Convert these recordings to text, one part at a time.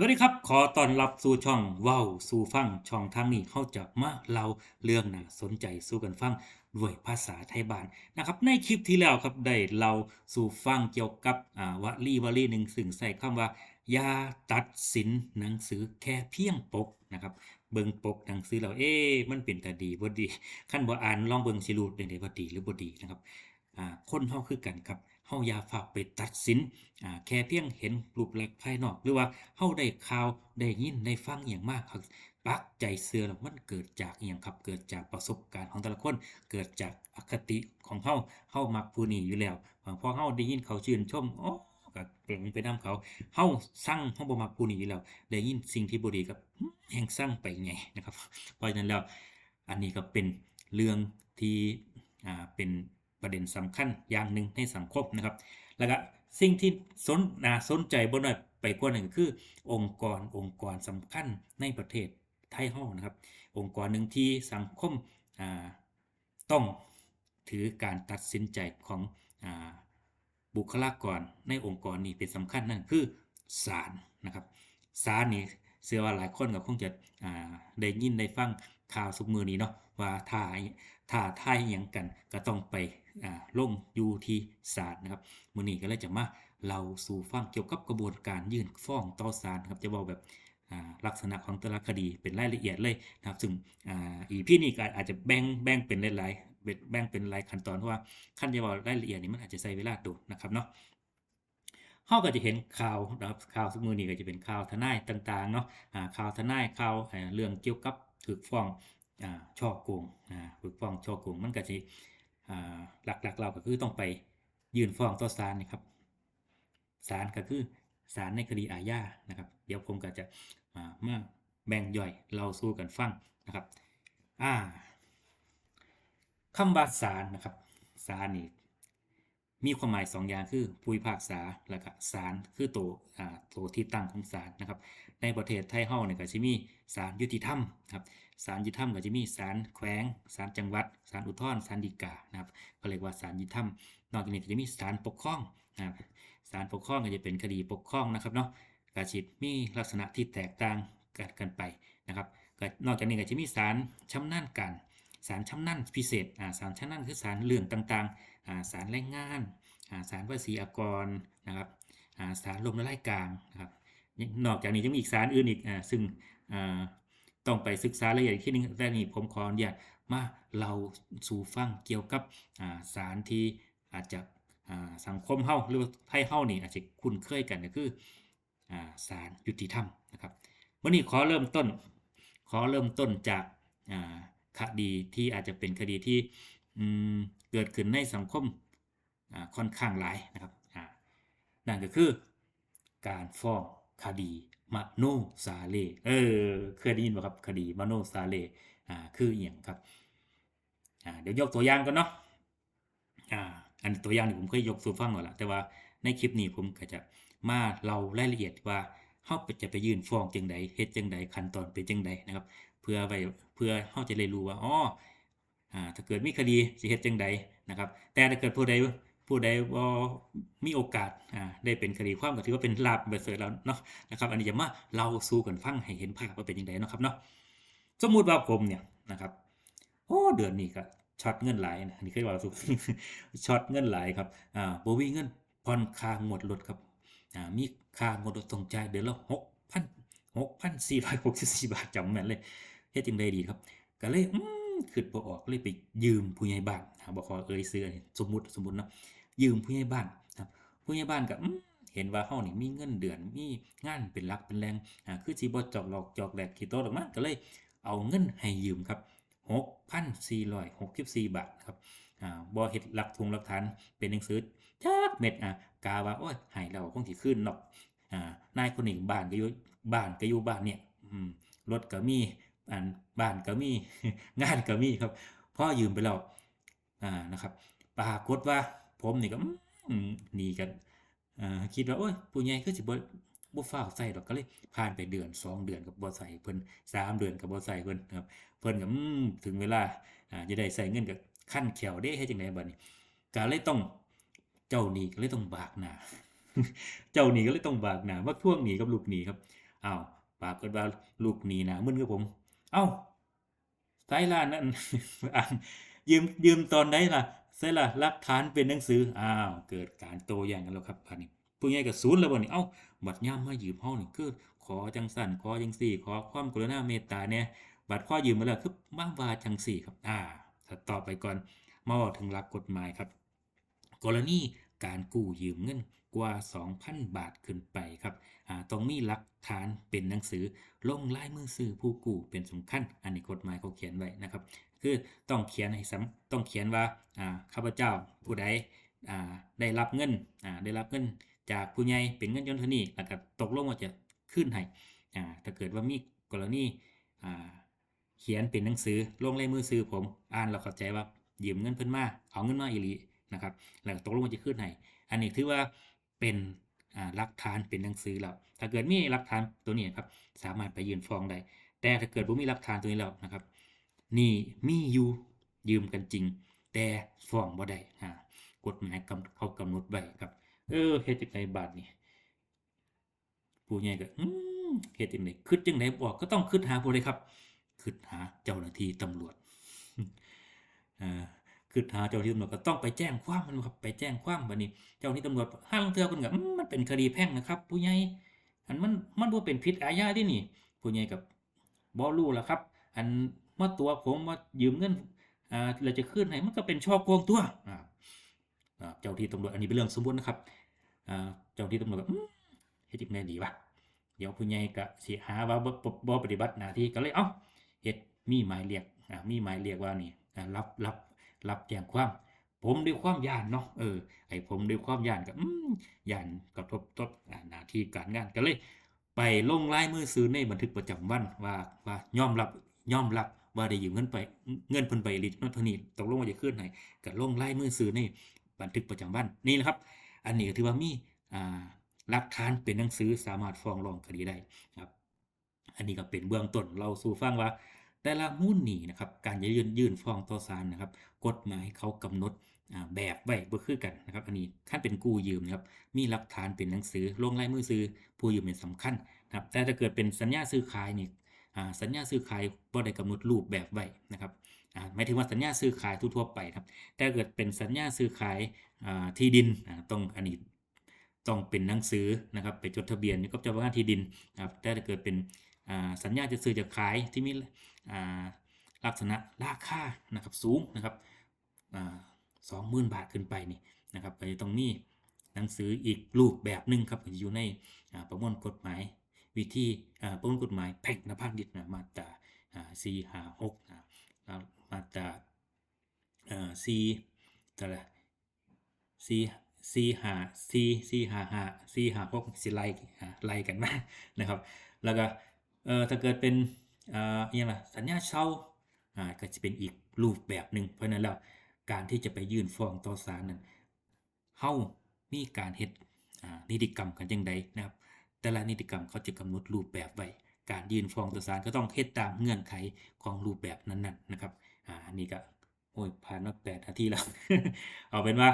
สวัสดีครับ ขอต้อนรับสู่ช่องเว้าสู่ฟังช่องทางนี้เขาจะมาเล่าเรื่องน่าสนใจสู่กันฟังด้วยภาษาไทยบ้านนะครับ ในคลิปที่แล้วครับได้เล่าสู่ฟังเกี่ยวกับวลีวลีหนึ่งซึ่งใส่คำว่าอย่าตัดสินหนังสือแค่เพียงปกนะครับ เบิ่งปกหนังสือแล้วเอ๊มันเป็นตาดีบ่ดีคันบ่อ่านลองเบิ่งสิรู้ได้ได้ว่ดีหรือบ่ดีนะครับคนเฮาคือกันครับ เฮาอย่าฝากไปตัดสินอ่าแค่เพียงเห็นรูปลักษณ์ภายนอก หรือว่าเฮาได้ข่าวได้ยินได้ฟังอย่างมากครับปักใจเชื่อแล้วมันเกิดจากอหยังครับเกิดจากประสบการณ์ของแต่ละคนเกิดจากอคติของเฮาเฮามักผู้นี้อยู่แล้วพอเฮาได้ยินเขาชื่นชมโอ้ก็เปล่งไปนํเขาเฮาสั่งเฮาบ่มักผู้นี้อยู่แล้ว ได้ยินสิ่งที่บ่ดีก็หึแฮ่งสั่งไปไงนะครับเพราะฉะนั้นแล้วอันนี้ก็เป็นเรื่องที่อ่าเป็น ประเด็นสำคัญอย่างหนึ่งในสังคมนะครับ แล้วก็สิ่งที่สนน่าสนใจบ่น้อยไปกว่านั้นก็คือ องค์กรองค์กรสำคัญในประเทศไทยเฮานะครับ องค์กรหนึ่งที่สังคมต้องถือการตัดสินใจของอบุคลากรในองค์กรนี้เป็นสำคัญนั่นคือศาลนะครับศาลนี่เชื่อว่าหลายคนก็คงจะได้ยินได้ฟังข่าวสุกมือนี้เนาะว่าถ้าถ้าท่ายยังกันก็ต้องไป ลงอยู่ที่ศาลนะครับมื้อนี้ก็เลยจะมาเล่าสู่ฟังเกี่ยวกับกระบวนการยื่นฟ้องต่อศาลครับจะเว้าแบบลักษณะของแต่ละคดีเป็นรายละเอียดเลยนะครับซึ่งอีพี่นี่ก็อาจจะแบ่งแบ่งเป็นหลายๆแบ่งเป็นรายขั้นตอนเพราะว่าขั้นจะบอกรายละเอียดนี่มันอาจจะใช้เวลาดนนะครับเนาะเฮาก็จะเห็นข่าวนะครับข่าวทุกมือนี้ก็จะเป็นข่าวทนายต่างๆเนาะข่าวทนายข่าวเรื่องเกี่ยวกับถูกฟ้องอช่อโกงถูกฟ้องช่อโกงมันก็สิอ่า หลักๆเราก็คือต้องไปยื่นฟ้องต่อศาลนะครับศาลก็คือศาลในคดีอาญานะครับ เดี๋ยวผมก็จะมาแบ่งย่อยเราสู้กันฟังนะครับอ่าคำว่าศาลนะครับศาลนี่ มีความหมายสองอย่างคือผู้พิพากษาแล้วก็ศาลคือตัวอ่าตัวที่ตั้งของศาลนะครับ ในประเทศไทยเฮาเนี่ยก็สิมีศาลยุติธรรมนะครับศาลยุติธรรมก็จะมีศาลแขวงศาลจังหวัดศาลอุทธรณ์ศาลฎีกานะครับก็เรียกว่าศาลยุติธรรม นอกจากนี้ก็จะมีศาลปกครองนะครับศาลปกครองก็จะเป็นคดีปกครองนะครับเนาะกาชิดมีลักษณะที่แตกต่างกันกันไปนะครับนอกจากนี้ก็จะมีศาลชำนาญการ ศาลชำนาญพิเศษอ่าศาลชำนาญคือศาลเรื่องต่างๆอ่าศาลแรงงานอ่าศาลภาษีอากรนะครับอ่าศาลลมละลายกลางนะครับนอกจากนี้จะมีอีกศาลอื่นอีกอ่าซึ่งอ่าต้องไปศึกษาละเอียดอีกทีนึงแต่นี่ผมขออนุญาตมาเราสู่ฟังเกี่ยวกับอ่าศาลที่อาจจะอ่าสังคมเฮาหรือไทยเฮานี่อาจจะคุ้นเคยกันก็คืออ่าศาลยุติธรรมนะครับวันนี้ขอเริ่มต้น ขอเริ่มต้นจากอ่า คดีที่อาจจะเป็นคดีที่เกิดขึ้นในสังคมค่อนข้างหลายนะครับนั่นก็คือการฟ้องคดีมโนซาเลเออเคยได้ยินบ่ครับคดีมโนซาเลอ่าคืออย่างครับอ่าเดี๋ยวยกตัวอย่างก่อนเนาะอ่าอันตัวอย่างนี่ผมเคยยกสู่ฟังแล้วล่ะแต่ว่าในคลิปนี้ผมก็จะมาเล่ารายละเอียดว่าเฮาจะไปยื่นฟ้องจังใดเฮ็ดจังใดขั้นตอนเป็นจังใดนะครับ พื่อไว้เพื่อเฮาจะได้รู้ว่าอ๋ออ่าถ้าเกิดมีคดีสิเฮ็ดจังใดนะครับ แต่ถ้าเกิดผู้ใดผู้ใดบ่มีโอกาสอ่าได้เป็นคดีความก็ถือว่าเป็นลาภประเสริฐแล้วเนาะนะครับอันนี้จะมาเล่าสู่กันฟังให้เห็นภาพว่าเป็นจังไดเนะครับเนาะสมมุติว่าผมเนี่ยนะครับโอ้เดือนนี้ก็ช็อตเงินหลายนะอันนี้เคยว่าสุช็อตเงินหลายครับอ่าโบ่มีเงินผ่อนค่างวดรถครับอ่ามีค่างวดรถต้องจ่ายเดือนละ6,000 6,464บาทจำแม่นเลย เฮ็ดจังไดดีครับก็เลยอืมคิดบ่ออกเลยไปยืมผู้ใหญ่บ้านอ่าบ่ขอเอ่ยชื่อสมมุติสมมุติเนาะยืมผู้ใหญ่บ้านครับผู้ใหญ่บ้านก็อืมเห็นว่าเฮานี่มีเงินเดือนมีงานเป็นหลักเป็นแหล่งอ่าคือสิบ่จอกหลอกจอกแหลกขี้โตดอกมาก็เลยเอาเงินให้ยืมครับ6,464 บาทครับอ่าบ่เฮ็ดหลักทงหลักฐานเป็นหนังสือจักเม็ดอะกาว่าโอ้ยให้แล้วคงสิคืนเนาะอ่านายคนนี้บ้านก็อยู่บ้านก็อยู่บ้านเนี่ยอืมรถก็มี อันบ้านก็มีงานก็มีครับพ่อยืมไปแล้วอ่านะครับปรากฏว่า ผมนี่ก็หนีกันคิดว่าโอ้ยผู้ใหญ่คือสิบ่บ่ฟ้าใส่ดอกก็เลยผ่านไปเดือนสองเดือนก็บ่ใส่เพิ่นสามเดือนก็บ่ใส่เพิ่นครับ เพิ่นก็ถึงเวลาอ่าจะได้ใส่เงินก็คั่นแขวเด้เฮ็ดจังไดบัดนี้ก็เลยต้องเจ้าหนี้ก็เลยต้องบากหน้าเจ้าหนี้ก็เลยต้องบากหน้ามาทวงหนี้กับลูกหนี้ครับอ้าวปากกฏว่าลูกหนีหนามึนกับผม เอ้าไสล่ะนั่นอ่านยืมยืมตอนไหนล่ะไสล่ะหลักฐานเป็นหนังสืออ้าวเกิดการโต้แย้งกันแล้วครับบัดนี้ผู้ใหญ่ก็ศูนย์แล้วบ่นี่เอ้าบัดยามมายืมเฮานี่คือขอจังสั่นขอจังซี่ ขอความกรุณาเมตตาแหน่ยบัดข้อยืมมาแล้วคือมางวาจังซี่ครับอ่าต่อไปก่อนมาเว้าถึงหลักกฎหมายครับ กรณี การกู้ยืมเงินกว่า 2,000 บาทขึ้นไปครับต้องมีหลักฐานเป็นหนังสือลงลายมือซื้อผู้กู้เป็นสำคัญ อันนี้กฎหมายเขาเขียนไว้นะครับ คือต้องเขียนให้ซ้ำต้องเขียนว่าข้าพเจ้าผู้ใดได้รับเงินได้รับเงินจากผู้ใหญ่เป็นเงินจนเท่านี้แล้วก็ตกลงว่าจะขึ้นให้อ่าถ้าเกิดว่ามีกรณีเขียนเป็นหนังสือลงลายมือซื้อผมอ่านเราเข้าใจว่ายืมเงินเพิ่นมาเอาเงินมาอีหลี นะครับแล้วก็ตกลงว่าจะขึ้นให้อันนี้ถือว่าเป็นหลักฐานเป็นหนังสือแล้วถ้าเกิดมีหลักฐานตัวนี้ครับสามารถไปยื่นฟ้องได้แต่ถ้าเกิดบ่มีหลักฐานตัวนี้แล้วนะครับ นี่มีอยู่ยืมกันจริง แต่ฟ้องบ่ได้กฎหมายกำเขากำหนดไว้ครับ เออเฮ็ดจังไดบาดนี่ผู้ใหญ่ก็อืมเฮ็ดจังไดคิดจังไดบอกก็ต้องคิดหาผู้ใดครับคิดหาเจ้าหน้าที่ตำรวจอ่า คิดหาเจ้าที่ตำรวจก็ต้องไปแจ้งความมันครับไปแจ้งความบัดนี้ เจ้าหน้าที่ตำรวจห้าลางเทือเพิ่นก็อืมมันเป็นคดีแพ่งนะครับ ผู้ใหญ่อันมันมันบ่าเป็นผิดอาญาเดินี่ ผู้ใหญ่ก็บ่รู้ล่ะครับ อันมาตัวผมมายืมเงินอ่าแล้วจะคืนให้มันก็เป็นช่อโกงตัวอ่าเจ้าที่ตำรวจอันนี้เป็นเรื่องสมมตินะครับอ่าเจ้าที่ตำรวจก็อืมเฮ็ดจังไดดีวะเดี๋ยวผู้ใหญ่ก็สิหาว่าบ่ปฏิบัติหน้าที่ก็เลยเอ้าเฮ็ดมีหมายเรียกอ่ามีหมายเรียกว่านี่รับรับ รับแจ้งความผมด้วยความย่านเนาะเออไอ้ผมด้วยความย่านก็อืมย่านกระทบต่ออ่าหน้าที่การงานก็เลย ไปลงลายมือซื้อในบันทึกประจำวันว่าว่ายอมรับยอมรับว่าได้ยืมเงินไปเงินเพิ่นไปลิตรนั่นเท่านี้ตกลงว่าจะคืนให้ก็ลงลายมือซื้อในบันทึกประจำวันนี่แหละครับ อันนี้ก็ถือว่ามีอ่าหลักฐานเป็นหนังสือสามารถฟ้องร้องคดีได้ครับ อันนี้ก็เป็นเบื้องต้นเราสู่ฟังว่า แต่ละมูลหนีนะครับการจะยื่นยื่นฟ้องต่อศาลนะครับกฎหมายเขากำหนดแบบไว้บ่คือกันนะครับ อันนี้ขั้นเป็นกู้ยืมนะครับมีหลักฐานเป็นหนังสือลงลายมือซื้อผู้ยืมเป็นสำคัญนะครับแต่ถ้าเกิดเป็นสัญญาซื้อขายนี่สัญญาซื้อขายบ่ได้กำหนดรูปแบบไว้นะครับหมายถึงว่าสัญญาซื้อขายทั่วไปครับแต่ถ้าเกิดเป็นสัญญาซื้อขายที่ดินต้องอันนี้ต้องเป็นหนังสือนะครับไปจดทะเบียนกับเจ้าพนักงที่ดินนะครับแต่ถ้าเกิดเป็น สัญญาจะซื้อจะขายที่มีลักษณะราคานะครับสูงนะครับสองหมื่นบาทขึ้นไปนี่นะครับก็จะต้องมีหนังสืออีกรูปแบบหนึ่งครับอยู่ในประมวลกฎหมายวิธีประมวลกฎหมายแพ่งนภาคดิษฐ์นะมาตราสี่ห้าหกนะมาตราเอ่อสี่แต่ละสี่สี่ห้าสี่สี่ห้าห้าสี่ห้าหกสิไล่ไล่กันมานะครับ แล้วก็ เอ่อถ้าเกิดเป็นอ่าอยังล่ะสัญญาเช่าอ่าก็จะเป็นอีกรูปแบบหนึ่งเพราะนั้นแล้วการที่จะไปยื่นฟ้องต่อศาลนั้นเฮามีการเฮ็ดอ่านิติกรรมกันจังใดนะครับ แต่ละนิติกรรมเขาจะกำหนดรูปแบบไว้ การยื่นฟ้องต่อศาลก็ต้องเฮ็ดตามเงื่อนไขของรูปแบบนั้นๆนะครับอ่าอันนี้ก็โอ้ยผ่านมาแปดนาทีแล้ว เอาเป็นว่า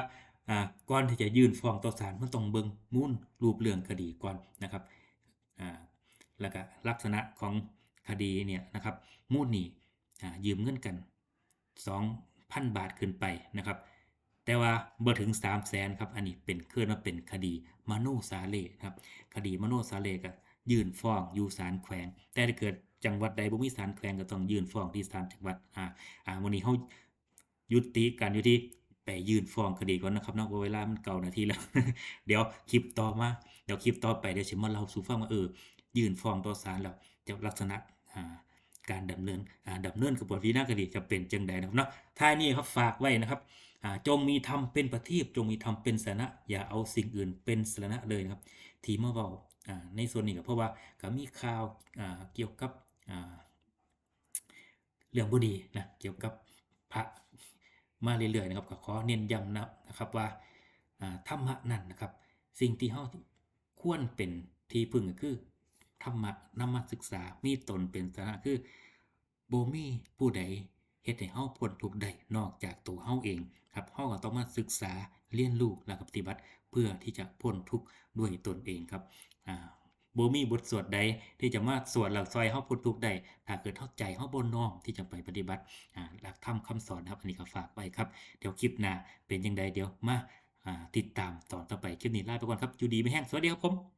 อ่าก่อนที่จะยื่นฟ้องต่อศาลมันต้องเบิ่งมูลรูปเรื่องคดีก่อนนะครับ แล้วก็ลักษณะของคดีเนี่ยนะครับมูลนี่อ่ายืมเงินกัน 2,000 บาทขึ้นไปนะครับ แต่ว่าบ่ถึง 3 0 0แสนครับ อันนี้เป็นเคลื่อนมาเป็นคดีมโนสาเลครับคดีมโนสาเลก็ยื่นฟ้องอยู่ศาลแขวง แต่ถ้าเกิดจังหวัดใดบ่มีศาลแขวงก็ต้องยื่นฟ้องที่ศาลจังหวัดอ่าอ่าวันนี้เฮายุติการอยู่ที่ไปยื่นฟ้องคดีก่อนนะครับนาะเพราะเวลามันเก่านาทีแล้ว เดี๋ยวคลิปต่อมา เดี๋ยวคลิปต่อไปเดี๋ยวสิมาเล่าสู่ฟังว่าเออ ยื่นฟ้องต่อศาลแล้วจะลักษณะการดำเนินอ่าดำเนินกระบวนการคดีจะเป็นจังใดนะครับเนาะท้ายนี้ครับฝากไว้นะครับจงมีธรรมเป็นประทีปจงมีธรรมเป็นสาระอย่าเอาสิ่งอื่นเป็นสาระเลยนะครับ ที่มาเว้าอ่าในส่วนนี้ก็เพราะว่าก็มีข่าวเกี่ยวกับเรื่องบ่ดีนะเกี่ยวกับพระมาเรื่อยๆนะครับก็ขอเน้นย้ำนะครับว่าอ่าธรรมะนั่นนะครับ สิ่งที่เฮาควรเป็นที่พึ่งก็คือ ธรรมะนำมาศึกษามีตนเป็นสาระคือโบมีผู้ใดเฮ็ดให้เฮาพ้นทุกข์ได้นอกจากตัวเฮาเองครับเฮาก็ต้องมาศึกษาเรียนรู้แล้วก็ปฏิบัติเพื่อที่จะพ้นทุกข์ด้วยตนเองครับอ่าบ่มีบทสวดใดที่จะมาสวดหลักซอยเฮาพ้นทุกข์ได้ถ้าเกิดเฮาใจเฮาบ่น้อมที่จะไปปฏิบัติอ่าหลักธรรมคำสอนครับอันนี้ก็ฝากไว้ครับเดี๋ยวคลิปหน้าเป็นจังไดเดี๋ยวมาอ่าติดตามตอนต่อไปคลิปนี้ลาไปก่อนครับอยู่ดีไม่แห้งสวัสดีครับผม